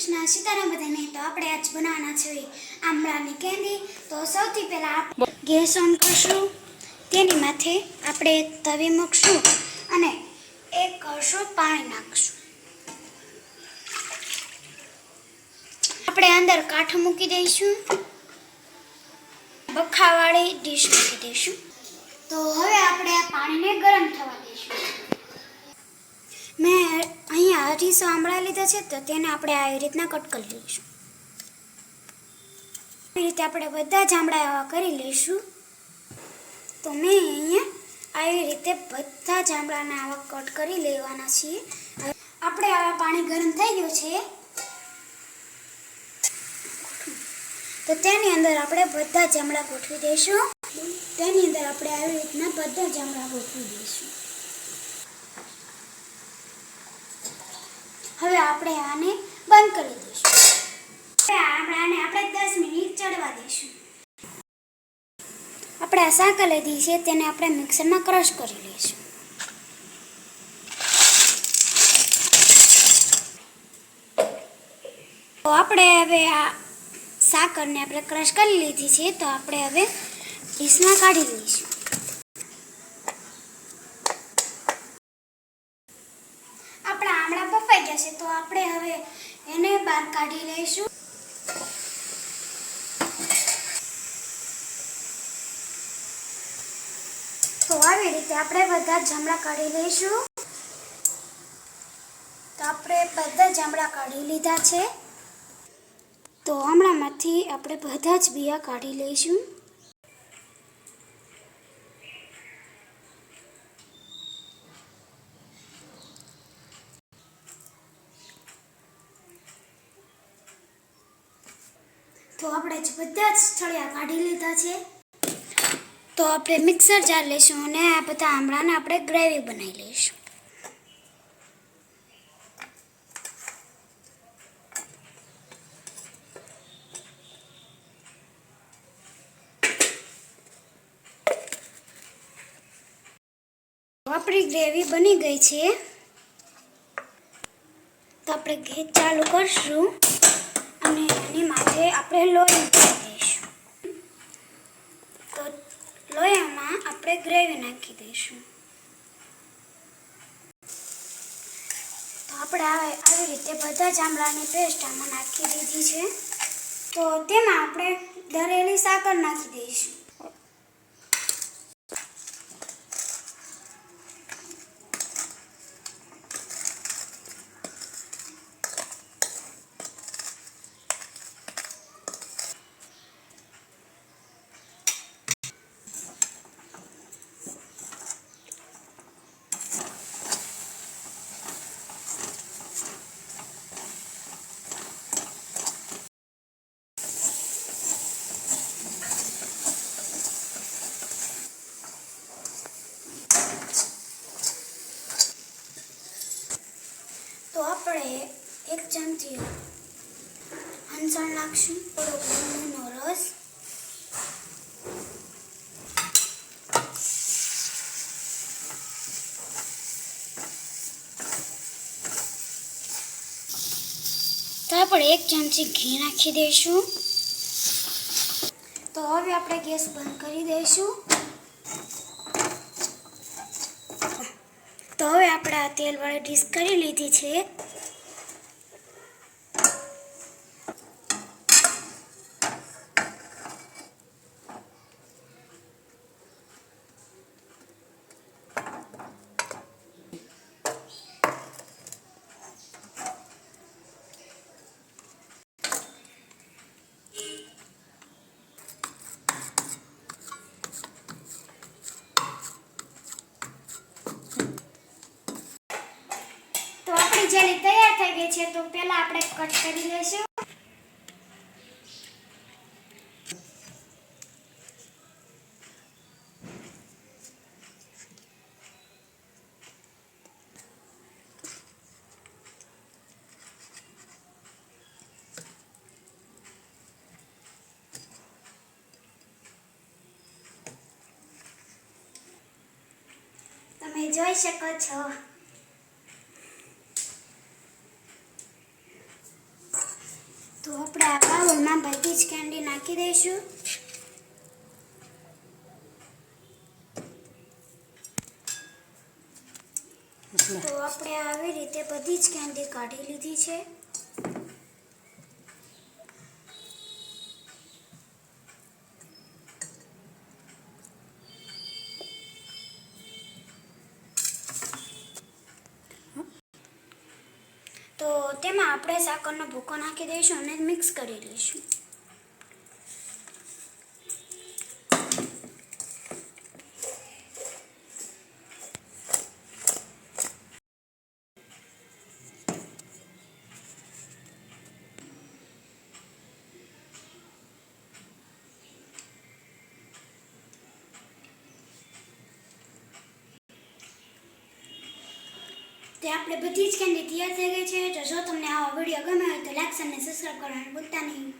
કૃષ્ણ સીતારામ બધાને તો આપણે આજ બનાવવાના છે આમળાની કેન્ડી તો સૌથી પહેલાં ગેસ ઓન કરશું તેની માથે આપણે એક તવી મૂકશું અને એક કરશું પાણી નાખશું. આપણે અંદર કાઠ મૂકી દઈશું. બખાવાળી ડીશ મૂકી દઈશું. તો હવે આપણે આ પાણીને ગરમ થવા દઈશું. મેં અહીંયા અઢીસો આમળા લીધા છે તો તેને આપણે આવી રીતના કટ કરી લઈશું. આવી રીતે આપણે બધા જ આમળા એવા કરી લઈશું. તો મેં અહીંયા આવી રીતે બધા જ આમળાને આવા કટ કરી લેવાના છીએ. આપણે આવા પાણી ગરમ થઈ ગયું છે. તો તેની અંદર આપણે બધા જ આમળા ગોઠવી દઈશું. તેની અંદર આપણે આવી રીતના બધા જ આમળા ગોઠવી દઈશું હવે આપણે આને બંધ કરી દઈશું. આપણે આને આપણે દસ મિનિટ ચડવા દઈશું. આપણે આ શાક લીધી છે, તેને આપણે મિક્સરમાં ક્રશ કરી લઈશું. તો આપણે હવે આ સાકરને આપણે ક્રશ કરી લીધી છે, તો આપણે હવે ડીશમાં કાઢી લઈશું આપણા આમળા બફાઈ ગયા છે તો આપણે હવે એને બહાર કાઢી લઈશું. તો આવી રીતે આપણે બધા જમણા કાઢી લઈશું. તો આપણે બધા જમણા કાઢી લીધા છે. તો હમણાંમાંથી આપણે બધા જ બિયા કાઢી લઈશું. તો આપણે જ બધા જ છળિયા કાઢી લીધા છે. તો આપણે મિક્સર જાર લઈશું અને આ બધા આમળાને આપણે ગ્રેવી બનાવી લઈશું. આપણી ગ્રેવી બની ગઈ છે. તો આપણે ગેસ ચાલુ કરશું. અને એની માથે આપણે લોહી મૂકી દઈશું. તો લોહીમાં આપણે ગ્રેવી નાખી દઈશું. તો આપણે આવી રીતે બધા જાંબળાની પેસ્ટ આમાં નાખી દીધી છે. તો તેમાં આપણે દરેલી સાકર નાખી દઈશું. તો આપણે એક ચમચી હંસણ નાખશું, થોડો લીંબુનો રસ. તો આપણે એક ચમચી ઘી નાખી દઈશું. તો હવે આપણે ગેસ બંધ કરી દઈશું. તો હવે આપણે આ તેલવાળી ડીશ કરી લીધી છે તો આપણી જેલી ગઈ છે તો પહેલા આપણે કટ કરી લઈશું. તમે જોઈ શકો છો. તો આપણે આ બાઉલમાં બધી જ કેન્ડી નાખી દઈશું. તો આપણે આવી રીતે બધી જ કેન્ડી કાઢી લીધી છે. તેમાં આપણે સાકરનો ભૂકો નાખી દઈશું અને મિક્સ કરી લઈશું. તે આપણે બધી જ કેન્ડી તૈયાર થઈ ગઈ છે. જો તમને આવો વીડિયો ગમે હોય તો લાઈક અને સબસ્ક્રાઈબ કરવાનું ભૂલતા નહીં.